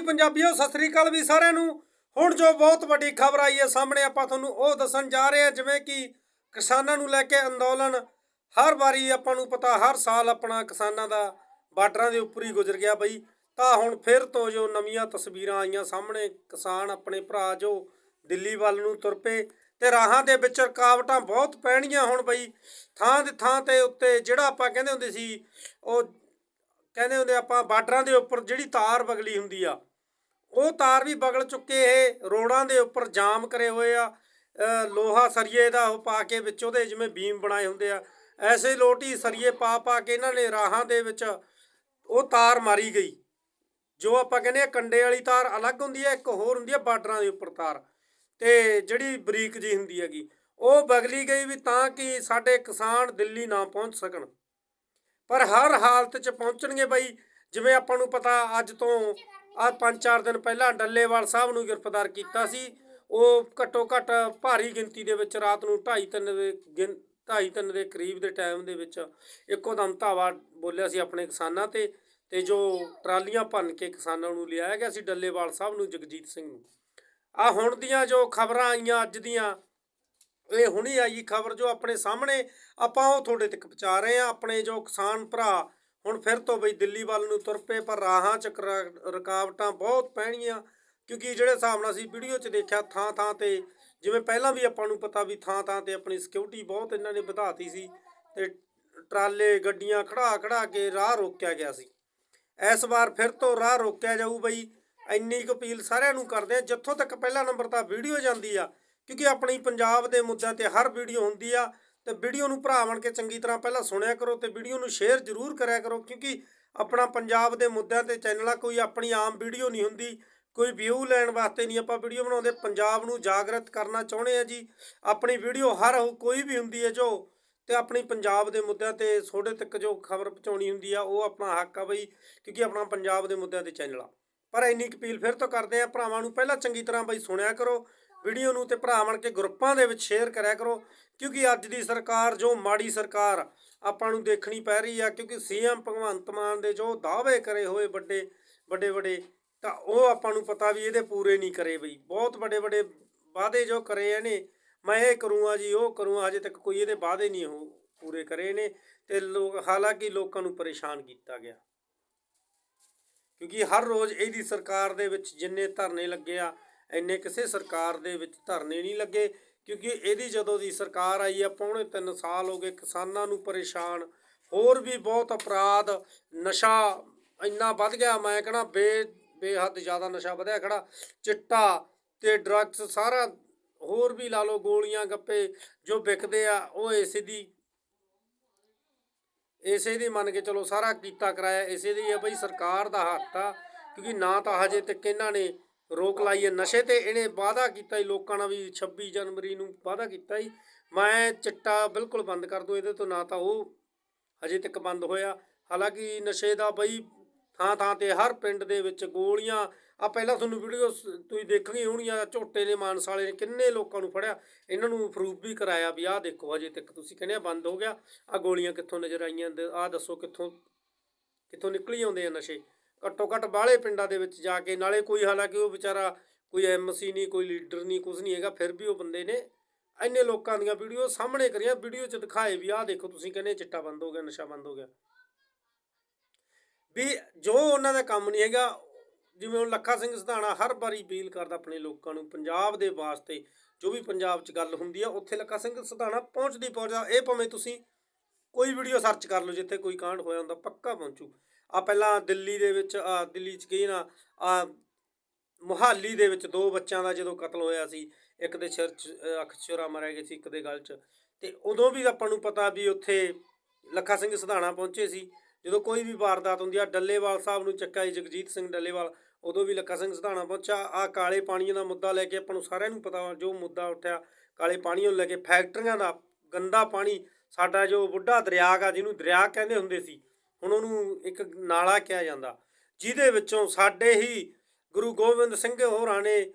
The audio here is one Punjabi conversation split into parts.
ਪੰਜਾਬੀਓ, ਸਤਿ ਸ੍ਰੀ ਅਕਾਲ ਵੀ ਸਾਰਿਆਂ ਨੂੰ। ਹੁਣ ਜੋ ਬਹੁਤ ਵੱਡੀ ਖਬਰ ਆਈ ਹੈ ਸਾਹਮਣੇ, ਆਪਾਂ ਤੁਹਾਨੂੰ ਉਹ ਦੱਸਣ ਜਾ ਰਹੇ ਹਾਂ, ਜਿਵੇਂ ਕਿ ਕਿਸਾਨਾਂ ਨੂੰ ਲੈ ਕੇ ਅੰਦੋਲਨ ਹਰ ਵਾਰੀ ਆਪਾਂ ਨੂੰ ਪਤਾ, ਹਰ ਸਾਲ ਆਪਣਾ ਕਿਸਾਨਾਂ ਦਾ ਬਾਰਡਰਾਂ ਦੇ ਉੱਪਰ ਹੀ ਗੁਜ਼ਰ ਗਿਆ ਬਈ। ਤਾਂ ਹੁਣ ਫਿਰ ਤੋਂ ਜੋ ਨਵੀਆਂ ਤਸਵੀਰਾਂ ਆਈਆਂ ਸਾਹਮਣੇ, ਕਿਸਾਨ ਆਪਣੇ ਭਰਾ ਜੋ ਦਿੱਲੀ ਵੱਲ ਨੂੰ ਤੁਰ ਪਏ ਤੇ ਰਾਹਾਂ ਦੇ ਵਿੱਚ ਰੁਕਾਵਟਾਂ ਬਹੁਤ ਪੈਣੀਆਂ ਹੁਣ ਬਈ। ਥਾਂ ਦੇ ਥਾਂ ਤੇ ਉੱਤੇ ਜਿਹੜਾ ਆਪਾਂ ਕਹਿੰਦੇ ਹੁੰਦੇ ਸੀ, ਉਹ ਕਹਿੰਦੇ ਹੁੰਦੇ ਆਪਾਂ ਬਾਰਡਰਾਂ ਦੇ ਉੱਪਰ ਜਿਹੜੀ ਤਾਰ ਬਗਲੀ ਹੁੰਦੀ ਆ ਉਹ ਤਾਰ ਵੀ ਬਗਲ ਚੁੱਕੇ ਇਹ, ਰੋੜਾਂ ਦੇ ਉੱਪਰ ਜਾਮ ਕਰੇ ਹੋਏ ਆ। ਲੋਹਾ ਸਰੀਏ ਦਾ ਉਹ ਪਾ ਕੇ ਵਿੱਚ ਉਹਦੇ ਜਿਵੇਂ ਬੀਮ ਬਣਾਏ ਹੁੰਦੇ ਆ। ਐਸੇ ਲੋਟੀ ਸਰੀਏ ਪਾ ਪਾ ਕੇ ਇਹਨਾਂ ਨੇ ਰਾਹਾਂ ਦੇ ਵਿੱਚ ਉਹ ਤਾਰ ਮਾਰੀ ਗਈ। ਜੋ ਆਪਾਂ ਕਹਿੰਦੇ ਆ ਕੰਡੇ ਵਾਲੀ ਤਾਰ ਅਲੱਗ ਹੁੰਦੀ ਹੈ ਇੱਕ ਹੋਰ ਹੁੰਦੀ ਹੈ ਬਾਰਡਰਾਂ ਦੇ ਉੱਪਰ ਤਾਰ। ਤੇ ਜਿਹੜੀ ਬਰੀਕ ਜੀ ਹੁੰਦੀ ਹੈਗੀ, ਉਹ ਬਗਲੀ ਗਈ ਵੀ ਤਾਂ ਕਿ ਸਾਡੇ ਕਿਸਾਨ ਦਿੱਲੀ ਨਾ ਪਹੁੰਚ ਸਕਣ। ਪਰ ਹਰ ਹਾਲਤ 'ਚ ਪਹੁੰਚਣਗੇ ਬਾਈ, ਜਿਵੇਂ ਆਪਾਂ ਨੂੰ ਪਤਾ ਅੱਜ ਤੋਂ ਆ ਪੰਜ ਚਾਰ ਦਿਨ ਪਹਿਲਾਂ ਡੱਲੇਵਾਲ ਸਾਹਿਬ ਨੂੰ ਗ੍ਰਿਫਤਾਰ ਕੀਤਾ ਸੀ। ਉਹ ਘੱਟੋ ਘੱਟ ਭਾਰੀ ਗਿਣਤੀ ਦੇ ਵਿੱਚ ਰਾਤ ਨੂੰ 2:30 ਤਿੰਨ ਦੇ ਗਿਣ 2:30 ਤਿੰਨ ਦੇ ਕਰੀਬ ਦੇ ਟਾਈਮ ਦੇ ਵਿੱਚ ਇੱਕੋ ਦਮ ਧਾਵਾ ਬੋਲਿਆ ਸੀ ਆਪਣੇ ਕਿਸਾਨਾਂ ਤੇ ਤੇ ਜੋ ਟਰਾਲੀਆਂ ਭੰਨ ਕੇ ਕਿਸਾਨਾਂ ਨੂੰ ਲਿਆਇਆ ਗਿਆ ਸੀ ਡੱਲੇਵਾਲ ਸਾਹਿਬ ਨੂੰ, ਜਗਜੀਤ ਸਿੰਘ ਨੂੰ। ਆ ਹੁਣ ਦੀਆਂ ਜੋ ਖਬਰਾਂ ਆਈਆਂ ਅੱਜ ਦੀਆਂ, ਇਹ ਹੁਣੀ ਆਈ ਖਬਰ ਜੋ ਆਪਣੇ ਸਾਹਮਣੇ ਆਪਾਂ ਉਹ ਤੁਹਾਡੇ ਤੱਕ ਪਹੁੰਚਾ ਰਹੇ ਆ ਆਪਣੇ ਜੋ ਕਿਸਾਨ ਭਰਾ ਹੁਣ ਫਿਰ ਤੋਂ ਬਈ ਦਿੱਲੀ ਵੱਲ ਨੂੰ ਤੁਰ ਪਏ ਪਰ ਰਾਹਾਂ 'ਚ ਕਰਾ- ਰੁਕਾਵਟਾਂ ਬਹੁਤ ਪੈਣਗੀਆਂ ਕਿਉਂਕਿ ਜਿਹੜੇ ਹਿਸਾਬ ਨਾਲ ਅਸੀਂ ਵੀਡੀਓ 'ਚ ਦੇਖਿਆ ਥਾਂ ਥਾਂ ਤੇ, ਜਿਵੇਂ ਪਹਿਲਾਂ ਵੀ ਆਪਾਂ ਨੂੰ ਪਤਾ ਵੀ ਥਾਂ ਥਾਂ ਤੇ ਆਪਣੀ ਸਿਕਿਉਰਿਟੀ ਬਹੁਤ ਇਹਨਾਂ ਨੇ ਵਧਾਤੀ ਸੀ, ਤੇ ਟਰਾਲੇ, ਗੱਡੀਆਂ ਖੜਾ ਖੜਾ ਕੇ ਰਾਹ ਰੋਕਿਆ ਗਿਆ ਸੀ। ਇਸ ਵਾਰ ਫਿਰ ਤੋਂ ਰਾਹ ਰੋਕਿਆ ਜਾਊ ਬਈ, ਇੰਨੀ ਕੁ ਅਪੀਲ ਸਾਰਿਆਂ ਨੂੰ ਕਰਦੇ ਆ ਜਿੱਥੋਂ ਤੱਕ ਪਹਿਲਾ ਨੰਬਰ ਤਾਂ ਵੀਡੀਓ ਜਾਂਦੀ ਆ, ਕਿਉਂਕਿ ਆਪਣੀ ਪੰਜਾਬ ਦੇ ਮੁੱਦਿਆਂ ਤੇ ਹਰ ਵੀਡੀਓ ਹੁੰਦੀ ਆ ਤੇ ਵੀਡੀਓ ਨੂੰ ਭਰਾ ਬਣ ਕੇ ਚੰਗੀ ਤਰ੍ਹਾਂ ਪਹਿਲਾਂ ਸੁਣਿਆ ਕਰੋ ਤੇ ਵੀਡੀਓ ਨੂੰ ਸ਼ੇਅਰ ਜ਼ਰੂਰ ਕਰਿਆ ਕਰੋ, ਕਿਉਂਕਿ ਆਪਣਾ ਪੰਜਾਬ ਦੇ ਮੁੱਦਿਆਂ ਤੇ ਚੈਨਲ ਆ, ਕੋਈ ਆਪਣੀ ਆਮ ਵੀਡੀਓ ਨਹੀਂ ਹੁੰਦੀ, ਕੋਈ ਵਿਊ ਲੈਣ ਵਾਸਤੇ ਨਹੀਂ ਆਪਾਂ ਵੀਡੀਓ ਬਣਾਉਂਦੇ, ਪੰਜਾਬ ਨੂੰ ਜਾਗਰਤ ਕਰਨਾ ਚਾਹੁੰਦੇ ਆ ਜੀ। ਆਪਣੀ ਵੀਡੀਓ ਹਰ ਕੋਈ ਵੀ ਹੁੰਦੀ ਹੈ ਜੋ ਤੇ ਆਪਣੀ ਪੰਜਾਬ ਦੇ ਮੁੱਦਿਆਂ ਤੇ ਤੁਹਾਡੇ ਤੱਕ ਜੋ ਖਬਰ ਪਹੁੰਚਾਉਣੀ ਹੁੰਦੀ ਆ, ਉਹ ਆਪਣਾ ਹੱਕ ਆ ਬਈ, ਕਿਉਂਕਿ ਆਪਣਾ ਪੰਜਾਬ ਦੇ ਮੁੱਦਿਆਂ ਤੇ ਚੈਨਲ ਆ। ਪਰ ਇੰਨੀ ਕੁ ਅਪੀਲ ਫਿਰ ਤੋਂ ਕਰਦੇ ਆ, ਭਰਾਵਾਂ ਨੂੰ ਪਹਿਲਾਂ ਚੰਗੀ ਤਰ੍ਹਾਂ ਬਈ ਸੁਣਿਆ ਕਰੋ ਵੀਡੀਓ ਨੂੰ ਤੇ ਭਰਾ ਬਣ ਕੇ ਗਰੁੱਪਾਂ ਦੇ ਵਿੱਚ ਸ਼ੇਅਰ ਕਰਿਆ ਕਰੋ, ਕਿਉਂਕਿ ਅੱਜ ਦੀ ਸਰਕਾਰ, ਜੋ ਮਾੜੀ ਸਰਕਾਰ ਆਪਾਂ ਨੂੰ ਦੇਖਣੀ ਪੈ ਰਹੀ ਆ, ਕਿਉਂਕਿ ਸੀਐਮ ਭਗਵੰਤ ਮਾਨ ਦੇ ਜੋ ਦਾਅਵੇ ਕਰੇ ਹੋਏ ਵੱਡੇ ਵੱਡੇ ਵੱਡੇ, ਤਾਂ ਉਹ ਆਪਾਂ ਨੂੰ ਪਤਾ ਵੀ ਇਹਦੇ ਪੂਰੇ ਨਹੀਂ ਕਰੇ ਬਈ। ਬਹੁਤ ਵੱਡੇ ਵੱਡੇ ਵਾਅਦੇ ਜੋ ਕਰੇ ਇਹਨੇ, ਮੈਂ ਇਹ ਕਰੂੰਗਾ ਜੀ, ਉਹ ਕਰੂੰਗਾ ਅਜੇ ਤੱਕ ਕੋਈ ਇਹਦੇ ਵਾਅਦੇ ਨਹੀਂ ਹੋ ਪੂਰੇ ਕਰੇ ਨੇ, ਤੇ ਲੋਕ, ਹਾਲਾਂਕਿ ਲੋਕਾਂ ਨੂੰ ਪਰੇਸ਼ਾਨ ਕੀਤਾ ਗਿਆ। ਕਿਉਂਕਿ ਹਰ ਰੋਜ਼ ਇਹਦੀ ਸਰਕਾਰ ਦੇ ਵਿੱਚ ਜਿੰਨੇ ਧਰਨੇ ਲੱਗੇ ਆ ਇੰਨੇ ਕਿਸੇ ਸਰਕਾਰ ਦੇ ਵਿੱਚ ਧਰਨੇ ਨਹੀਂ ਲੱਗੇ, ਕਿਉਂਕਿ ਇਹਦੀ ਜਦੋਂ ਦੀ ਸਰਕਾਰ ਆਈ ਆ, ਪੌਣੇ 3 ਸਾਲ ਹੋ ਗਏ ਕਿਸਾਨਾਂ ਨੂੰ ਪਰੇਸ਼ਾਨ, ਹੋਰ ਵੀ ਬਹੁਤ ਅਪਰਾਧ, ਨਸ਼ਾ ਇੰਨਾ ਵੱਧ ਗਿਆ, ਮੈਂ ਕਹਣਾ ਬੇ, ਬੇਹੱਦ ਜ਼ਿਆਦਾ ਨਸ਼ਾ ਵਧਿਆ ਖੜਾ, ਚਿੱਟਾ ਤੇ ਡਰੱਗਸ ਸਾਰਾ, ਹੋਰ ਵੀ ਲਾ ਲਓ ਗੋਲੀਆਂ, ਗੱਪੇ ਜੋ ਵਿਕਦੇ ਆ, ਉਹ ਇਸੇ ਦੀ ਇਸੇ ਦੀ ਮੰਨ ਕੇ ਚਲੋ ਸਾਰਾ ਕੀਤਾ ਕਰਾਇਆ, ਇਸੇ ਦੀ ਹੈ ਬਈ ਸਰਕਾਰ ਦਾ ਹੱਥ ਆ, ਕਿਉਂਕਿ ਨਾ ਤਾਂ ਹਜੇ ਤੱਕ ਇਹਨਾਂ ਨੇ ਰੋਕ ਲਾਈ ਹੈ ਨਸ਼ੇ ਤੇ, ਇਹਨੇ ਵਾਅਦਾ ਕੀਤਾ ਹੀ ਲੋਕਾਂ ਨਾਲ ਵੀ 26 ਜਨਵਰੀ ਨੂੰ ਵਾਅਦਾ ਕੀਤਾ ਹੀ ਮੈਂ ਚਿੱਟਾ ਬਿਲਕੁਲ ਬੰਦ ਕਰ ਦੂੰ, ਇਹਦੇ ਤੋਂ ਨਾ ਤਾਂ ਉਹ ਹਜੇ ਤੱਕ ਬੰਦ ਹੋਇਆ। ਹਾਲਾਂਕਿ ਨਸ਼ੇ ਦਾ ਬਈ ਥਾਂ ਥਾਂ ਤੇ ਹਰ ਪਿੰਡ ਦੇ ਵਿੱਚ ਗੋਲੀਆਂ ਆ ਪਹਿਲਾਂ ਤੁਹਾਨੂੰ ਵੀਡੀਓ ਤੁਸੀਂ ਦੇਖਣੀ ਹੋਣੀਆਂ, ਝੋਟੇ ਨੇ ਮਾਨਸਾਲੇ ਨੇ, ਕਿੰਨੇ ਲੋਕਾਂ ਨੂੰ ਫੜਿਆ। ਇਹਨਾਂ ਨੂੰ ਪ੍ਰੂਫ ਵੀ ਕਰਾਇਆ ਵੀ ਆਹ ਦੇਖੋ, ਹਜੇ ਤੱਕ ਤੁਸੀਂ ਕਹਿੰਦੇ ਆ ਬੰਦ ਹੋ ਗਿਆ। ਆ ਗੋਲੀਆਂ ਕਿੱਥੋਂ ਨਜ਼ਰ ਆਈਆਂ ਆਹ ਦੱਸੋ ਕਿੱਥੋਂ ਕਿੱਥੋਂ ਨਿਕਲੀ ਆਉਂਦੇ ਆ ਨਸ਼ੇ। ਘੱਟੋ ਘੱਟ ਬਾਹਲੇ ਪਿੰਡਾਂ ਦੇ ਵਿੱਚ ਜਾ ਕੇ, ਨਾਲੇ ਕੋਈ ਹਾਲਾਂਕਿ ਉਹ ਵਿਚਾਰਾ ਕੋਈ ਐਮਸੀ ਨਹੀਂ, ਕੋਈ ਲੀਡਰ ਨਹੀਂ ਕੁਝ ਨਹੀਂ ਹੈਗਾ, ਫਿਰ ਵੀ ਉਹ ਬੰਦੇ ਨੇ ਇੰਨੇ ਲੋਕਾਂ ਦੀਆਂ ਵੀਡੀਓ ਸਾਹਮਣੇ ਕਰੀਆਂ, ਵੀਡੀਓ 'ਚ ਦਿਖਾਏ ਵੀ ਆਹ ਦੇਖੋ, ਤੁਸੀਂ ਕਹਿੰਦੇ ਚਿੱਟਾ ਬੰਦ ਹੋ ਗਿਆ, ਨਸ਼ਾ ਬੰਦ ਹੋ ਗਿਆ। ਵੀ ਜੋ ਉਹਨਾਂ ਦਾ ਕੰਮ ਨਹੀਂ ਹੈਗਾ, ਜਿਵੇਂ ਹੁਣ ਲੱਖਾ ਸਿੰਘ ਸਿਧਾਣਾ ਹਰ ਵਾਰੀ ਅਪੀਲ ਕਰਦਾ ਆਪਣੇ ਲੋਕਾਂ ਨੂੰ, ਪੰਜਾਬ ਦੇ ਵਾਸਤੇ ਜੋ ਵੀ ਪੰਜਾਬ 'ਚ ਗੱਲ ਹੁੰਦੀ ਆ, ਉੱਥੇ ਲੱਖਾ ਸਿੰਘ ਸਿਧਾਣਾ ਪਹੁੰਚਦੀ ਪਹੁੰਚਦਾ, ਇਹ ਭਾਵੇਂ ਤੁਸੀਂ ਕੋਈ ਵੀਡੀਓ ਸਰਚ ਕਰ ਲਓ, ਜਿੱਥੇ ਕੋਈ ਕਾਂਡ ਹੋਇਆ ਹੁੰਦਾ, ਪੱਕਾ ਪਹੁੰਚੂ। ਆ ਪਹਿਲਾਂ ਦਿੱਲੀ ਦੇ ਵਿੱਚ, ਆ ਦਿੱਲੀ 'ਚ ਕੀ ਨਾ, ਆ ਮੁਹਾਲੀ ਦੇ ਵਿੱਚ ਦੋ ਬੱਚਿਆਂ ਦਾ ਜਦੋਂ ਕਤਲ ਹੋਇਆ ਸੀ, ਇੱਕ ਦੇ ਸਿਰ 'ਚ ਅੱਖ ਚੋਰਾ ਛੁਰਾ ਮਾਰਿਆ ਗਿਆ ਸੀ, ਇੱਕ ਦੇ ਗਲ 'ਚ। ਤੇ ਉਦੋਂ ਵੀ ਆਪਾਂ ਨੂੰ ਪਤਾ ਵੀ ਉੱਥੇ ਲੱਖਾ ਸਿੰਘ ਸਿਧਾਣਾ ਪਹੁੰਚੇ ਸੀ। ਜਦੋਂ ਕੋਈ ਵੀ ਵਾਰਦਾਤ ਹੁੰਦੀ ਆ, ਡੱਲੇਵਾਲ ਸਾਹਿਬ ਨੂੰ ਚੱਕਾ ਜੀ ਜਗਜੀਤ ਸਿੰਘ ਡੱਲੇਵਾਲ, ਉਦੋਂ ਵੀ ਲੱਖਾ ਸਿੰਘ ਸਿਧਾਣਾ ਪਹੁੰਚਾ ਆ ਕਾਲੇ ਪਾਣੀਆਂ ਦਾ ਮੁੱਦਾ ਲੈ ਕੇ ਆਪਾਂ ਨੂੰ ਸਾਰਿਆਂ ਨੂੰ ਪਤਾ ਜੋ ਮੁੱਦਾ ਉੱਠਿਆ, ਕਾਲੇ ਪਾਣੀਆਂ ਨੂੰ ਲੈ ਕੇ ਫੈਕਟਰੀਆਂ ਦਾ ਗੰਦਾ ਪਾਣੀ, ਸਾਡਾ ਜੋ ਬੁੱਢਾ ਦਰਿਆ ਆ ਜਿਹਨੂੰ ਦਰਿਆ ਕਹਿੰਦੇ ਹੁੰਦੇ ਸੀ ਹੁਣ ਉਹਨੂੰ ਇੱਕ ਨਾਲਾ ਕਿਹਾ ਜਾਂਦਾ। ਜਿਹਦੇ ਵਿੱਚੋਂ ਸਾਡੇ ਹੀ ਗੁਰੂ ਗੋਬਿੰਦ ਸਿੰਘ ਹੋਰਾਂ ਨੇ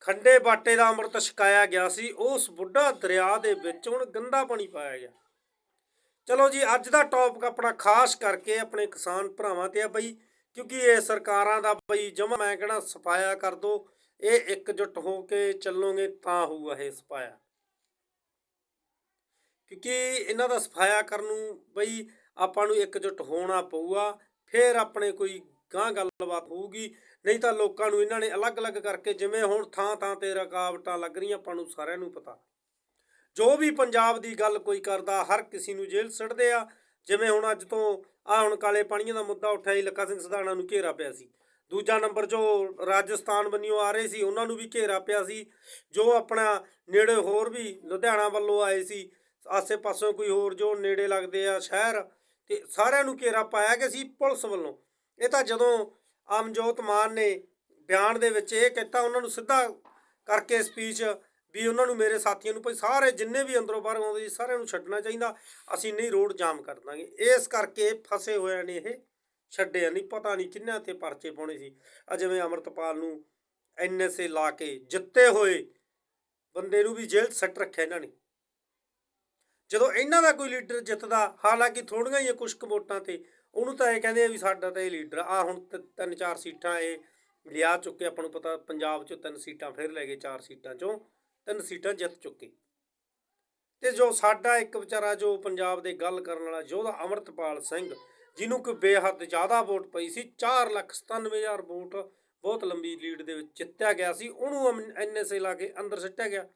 ਖੰਡੇ ਬਾਟੇ ਦਾ ਅੰਮ੍ਰਿਤ ਛਕਾਇਆ ਗਿਆ ਸੀ, ਉਸ ਬੁੱਢਾ ਦਰਿਆ ਦੇ ਵਿੱਚ ਹੁਣ ਗੰਦਾ ਪਾਣੀ ਪਾਇਆ ਗਿਆ। ਚਲੋ ਜੀ, ਅੱਜ ਦਾ ਟੌਪਿਕ ਆਪਣਾ ਖਾਸ ਕਰਕੇ ਆਪਣੇ ਕਿਸਾਨ ਭਰਾਵਾਂ ਤੇ ਆ ਬਈ, ਕਿਉਂਕਿ ਇਹ ਸਰਕਾਰਾਂ ਦਾ ਬਈ ਜਮਾ ਮੈਂ ਕਹਿਣਾ ਸਫਾਇਆ ਕਰ ਦੋ, ਇਹ ਇਕਜੁੱਟ ਹੋ ਕੇ ਚੱਲੋਗੇ ਤਾਂ ਹੋਊਗਾ ਇਹ ਸਫਾਇਆ ਕਿਉਂਕਿ ਇਹਨਾਂ ਦਾ ਸਫਾਇਆ ਕਰਨ ਨੂੰ ਬਈ ਆਪਾਂ ਨੂੰ ਇਕਜੁੱਟ ਹੋਣਾ ਪਊਗਾ, ਫਿਰ ਆਪਣੇ ਕੋਈ ਗਾਂ ਗੱਲਬਾਤ ਹੋਊਗੀ। ਨਹੀਂ ਤਾਂ ਲੋਕਾਂ ਨੂੰ ਇਹਨਾਂ ਨੇ ਅਲੱਗ-ਅਲੱਗ ਕਰਕੇ ਜਿਵੇਂ ਹੁਣ ਥਾਂ ਥਾਂ ਤੇ ਰੁਕਾਵਟਾਂ ਲੱਗ ਰਹੀਆਂ, ਆਪਾਂ ਨੂੰ ਸਾਰਿਆਂ ਨੂੰ ਪਤਾ। ਜੋ ਵੀ ਪੰਜਾਬ ਦੀ ਗੱਲ ਕੋਈ ਕਰਦਾ, ਹਰ ਕਿਸੇ ਨੂੰ ਜੇਲ੍ਹ ਸੜਦੇ ਆ। ਜਿਵੇਂ ਹੁਣ ਅੱਜ ਤੋਂ ਆ ਹੁਣ ਕਾਲੇ ਪਾਣੀਆਂ ਦਾ ਮੁੱਦਾ ਉੱਠਿਆ ਸੀ, ਲੱਖਾ ਸਿੰਘ ਸਧਾਣਾ ਨੂੰ ਘੇਰਾ ਪਿਆ ਸੀ। ਦੂਜਾ ਨੰਬਰ ਜੋ ਰਾਜਸਥਾਨ ਬੰਨਿਓ ਆ ਰਹੇ ਸੀ, ਉਹਨਾਂ ਨੂੰ ਵੀ ਘੇਰਾ ਪਿਆ ਸੀ। ਜੋ ਆਪਣਾ ਨੇੜੇ ਹੋਰ ਵੀ ਲੁਧਿਆਣਾ ਵੱਲੋਂ ਆਏ ਸੀ ਆਸੇ ਪਾਸੋਂ ਕੋਈ ਹੋਰ ਜੋ ਨੇੜੇ ਲੱਗਦੇ ਆ ਸ਼ਹਿਰ ਤੇ ਸਾਰਿਆਂ ਨੂੰ ਘੇਰਾ ਪਾਇਆ ਗਿਆ ਸੀ ਪੁਲਿਸ ਵੱਲੋਂ। ਇਹ ਤਾਂ ਜਦੋਂ ਅਮਜੋਤ ਮਾਨ ਨੇ ਬਿਆਨ ਦੇ ਵਿੱਚ ਇਹ ਕਹਿਤਾ, ਉਹਨਾਂ ਨੂੰ ਸਿੱਧਾ ਕਰਕੇ ਸਪੀਚ ਵੀ ਉਹਨਾਂ ਨੂੰ ਮੇਰੇ ਸਾਥੀਆਂ ਨੂੰ, ਭਾਈ ਸਾਰੇ ਜਿੰਨੇ ਵੀ ਅੰਦਰੋਂ ਬਾਹਰ ਆਉਂਦੇ ਸੀ, ਸਾਰਿਆਂ ਨੂੰ ਛੱਡਣਾ ਚਾਹੀਦਾ। ਅਸੀਂ ਨਹੀਂ ਰੋਡ ਜਾਮ ਕਰ ਦਾਂਗੇ। ਇਸ ਕਰਕੇ ਫਸੇ ਹੋਏ ਨੇ ਇਹ, ਛੱਡਿਆ ਨਹੀਂ। ਪਤਾ ਨਹੀਂ ਕਿੰਨਿਆਂ ਤੇ ਪਰਚੇ ਪਾਉਣੇ ਸੀ। ਆ ਜਿਵੇਂ ਅਮਰਤਪਾਲ ਨੂੰ ਐਨਐਸਏ ਲਾ ਕੇ ਜਿੱਤੇ ਹੋਏ, ਬੰਦੇ ਨੂੰ ਵੀ ਜੇਲ੍ਹ 'ਚ ਸੱਟ ਰੱਖਿਆ ਇਹਨਾਂ ਨੇ। ਜਦੋਂ ਇਹਨਾਂ ਦਾ ਕੋਈ ਲੀਡਰ ਜਿੱਤਦਾ, ਹਾਲਾਂਕਿ ਥੋੜੀਆਂ ਹੀ ਕੁਝ ਕੁ ਵੋਟਾਂ ਤੇ, ਉਹਨੂੰ ਤਾਂ ਇਹ ਕਹਿੰਦੇ ਆ ਵੀ ਸਾਡਾ ਤਾਂ ਇਹ ਲੀਡਰ ਆ। ਹੁਣ ਤ- ਤਿੰਨ ਚਾਰ ਸੀਟਾਂ ਇਹ ਲਿਆ ਚੁੱਕੇ, ਆਪਾਂ ਨੂੰ ਪਤਾ ਪੰਜਾਬ 'ਚੋਂ ਤਿੰਨ ਸੀਟਾਂ ਫਿਰ ਲੈ ਗਏ ਚਾਰ ਸੀਟਾਂ 'ਚੋਂ, ਤਿੰਨ ਸੀਟਾਂ ਜਿੱਤ ਚੁੱਕੇ। ਤੇ ਜੋ ਸਾਡਾ ਇੱਕ ਵਿਚਾਰਾ ਜੋ ਪੰਜਾਬ ਦੇ ਗੱਲ ਕਰਨ ਵਾਲਾ ਯੋਧਾ ਅਮਰਤਪਾਲ ਸਿੰਘ, ਜਿਹਨੂੰ ਕੋਈ ਬੇਹੱਦ ਜ਼ਿਆਦਾ ਵੋਟ ਪਈ ਸੀ 497000 ਵੋਟ ਬਹੁਤ ਲੰਬੀ ਲੀਡ ਦੇ ਵਿੱਚ ਜਿੱਤਿਆ ਗਿਆ ਸੀ, ਉਹਨੂੰ ਐਨਐਸਏ ਲਾ ਕੇ ਅੰਦਰ ਸਿੱਟਿਆ ਗਿਆ।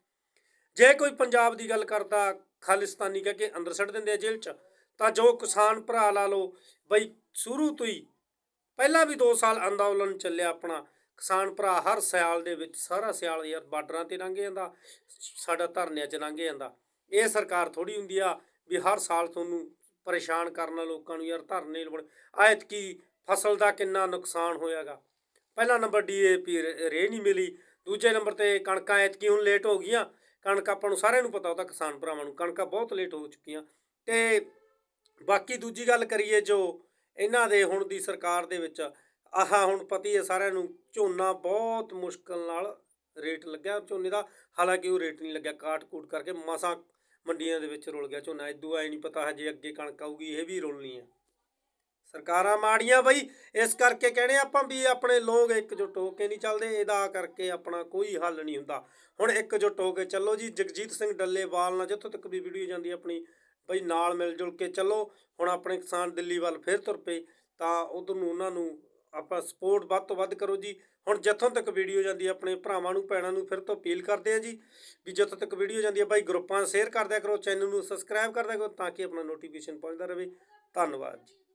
ਜੇ ਕੋਈ ਪੰਜਾਬ ਦੀ ਗੱਲ ਕਰਦਾ, ਖਾਲਿਸਤਾਨੀ ਕਹਿ ਕੇ ਅੰਦਰ ਸੱਟ ਦਿੰਦੇ ਆ ਜੇਲ੍ਹ 'ਚ, ਤਾਂ ਜੋ ਕਿਸਾਨ ਭਰਾ ਲਾ ਲਓ। ਬਈ ਸ਼ੁਰੂ ਤੋਂ ਹੀ, ਪਹਿਲਾਂ ਵੀ 2 ਸਾਲ ਅੰਦੋਲਨ ਚੱਲਿਆ ਆਪਣਾ। ਕਿਸਾਨ ਭਰਾ ਹਰ ਸਿਆਲ ਦੇ ਵਿੱਚ, ਸਾਰਾ ਸਿਆਲ ਯਾਰ ਬਾਰਡਰਾਂ ਤੇ ਲੰਘ ਜਾਂਦਾ, ਸਾਡਾ ਧਰਨਿਆਂ 'ਚ ਲੰਘ ਜਾਂਦਾ। ਇਹ ਸਰਕਾਰ ਥੋੜੀ ਹੁੰਦੀ ਆ ਵੀ ਹਰ ਸਾਲ ਤੁਹਾਨੂੰ ਪਰੇਸ਼ਾਨ ਕਰਨਾ ਲੋਕਾਂ ਨੂੰ ਯਾਰ ਧਰਨੇ ਲਵਣ ਆਇਤ ਕੀ ਫਸਲ ਦਾ ਕਿੰਨਾ ਨੁਕਸਾਨ ਹੋਇਆਗਾ। ਪਹਿਲਾ ਨੰਬਰ ਡੀਏਪੀ ਰੇ ਨਹੀਂ ਮਿਲੀ। ਦੂਜੇ ਨੰਬਰ ਤੇ ਕਣਕਾਂ ਐਤਕੀ ਹੁਣ ਲੇਟ ਹੋ ਗਈਆਂ। ਕਣਕ ਆਪਾਂ ਨੂੰ ਸਾਰਿਆਂ ਨੂੰ ਪਤਾ, ਉਹ ਤਾਂ ਕਿਸਾਨ ਭਰਾਵਾਂ ਨੂੰ, ਕਣਕਾਂ ਬਹੁਤ ਲੇਟ ਹੋ ਚੁੱਕੀਆਂ। ਤੇ ਬਾਕੀ ਦੂਜੀ ਗੱਲ ਕਰੀਏ ਜੋ ਇਹਨਾਂ ਦੇ ਹੁਣ ਦੀ ਸਰਕਾਰ ਦੇ ਵਿੱਚ, ਆਹ ਹੁਣ ਪਤੀ ਹੈ ਸਾਰਿਆਂ ਨੂੰ, ਝੋਨਾ ਬਹੁਤ ਮੁਸ਼ਕਲ ਨਾਲ ਰੇਟ ਲੱਗਿਆ ਝੋਨੇ ਦਾ, ਹਾਲਾਂਕਿ ਉਹ ਰੇਟ ਨਹੀਂ ਲੱਗਿਆ ਕਾਟ ਕੂਟ ਕਰਕੇ ਮਸਾਂ ਮੰਡੀਆਂ ਦੇ ਵਿੱਚ ਰੁਲ ਗਿਆ ਝੋਨਾ ਇਦੋਂ ਐ ਨਹੀਂ ਪਤਾ ਹਜੇ ਅੱਗੇ ਕਣਕ ਆਊਗੀ, ਇਹ ਵੀ ਰੁਲਣੀ ਹੈ। ਸਰਕਾਰਾਂ ਮਾੜੀਆਂ ਬਈ, ਇਸ ਕਰਕੇ ਕਹਿੰਦੇ ਆਪਾਂ ਵੀ ਆਪਣੇ ਲੋਕ ਇਕਜੁੱਟ ਹੋ ਕੇ ਨਹੀਂ ਚੱਲਦੇ, ਇਹਦਾ ਕਰਕੇ ਆਪਣਾ ਕੋਈ ਹੱਲ ਨਹੀਂ ਹੁੰਦਾ। ਹੁਣ ਇਕਜੁੱਟ ਹੋ ਕੇ ਚੱਲੋ ਜੀ, ਜਗਜੀਤ ਸਿੰਘ ਡੱਲੇਵਾਲ ਨਾਲ ਜਿੱਥੋਂ ਤੱਕ ਵੀ ਵੀਡੀਓ ਜਾਂਦੀ ਆਪਣੀ, ਬਈ ਨਾਲ ਮਿਲ ਜੁਲ ਕੇ ਚੱਲੋ, ਹੁਣ ਆਪਣੇ ਕਿਸਾਨ ਦਿੱਲੀ ਵੱਲ ਫਿਰ ਤੁਰ ਪਏ, ਤਾਂ ਉਧਰ ਨੂੰ ਉਹਨਾਂ ਨੂੰ ਆਪਾਂ ਸਪੋਰਟ ਵੱਧ ਤੋਂ ਵੱਧ ਕਰੋ ਜੀ। ਹੁਣ ਜਿੱਥੋਂ ਤੱਕ ਵੀਡੀਓ ਜਾਂਦੀ ਹੈ ਆਪਣੇ ਭਰਾਵਾਂ ਨੂੰ, ਭੈਣਾਂ ਨੂੰ, ਫਿਰ ਤੋਂ ਅਪੀਲ ਕਰਦੇ ਆ ਜੀ, ਵੀ ਜਿੱਥੋਂ ਤੱਕ ਵੀਡੀਓ ਜਾਂਦੀ ਹੈ ਬਾਈ ਗਰੁੱਪਾਂ ਸ਼ੇਅਰ ਕਰਦਿਆ ਕਰੋ ਚੈਨਲ ਨੂੰ ਸਬਸਕ੍ਰਾਈਬ ਕਰਦਿਆ ਕਰੋ, ਤਾਂ ਕਿ ਆਪਣਾ ਨੋਟੀਫਿਕੇਸ਼ਨ ਪਹੁੰਚਦਾ ਰਹੇ। ਧੰਨਵਾਦ ਜੀ।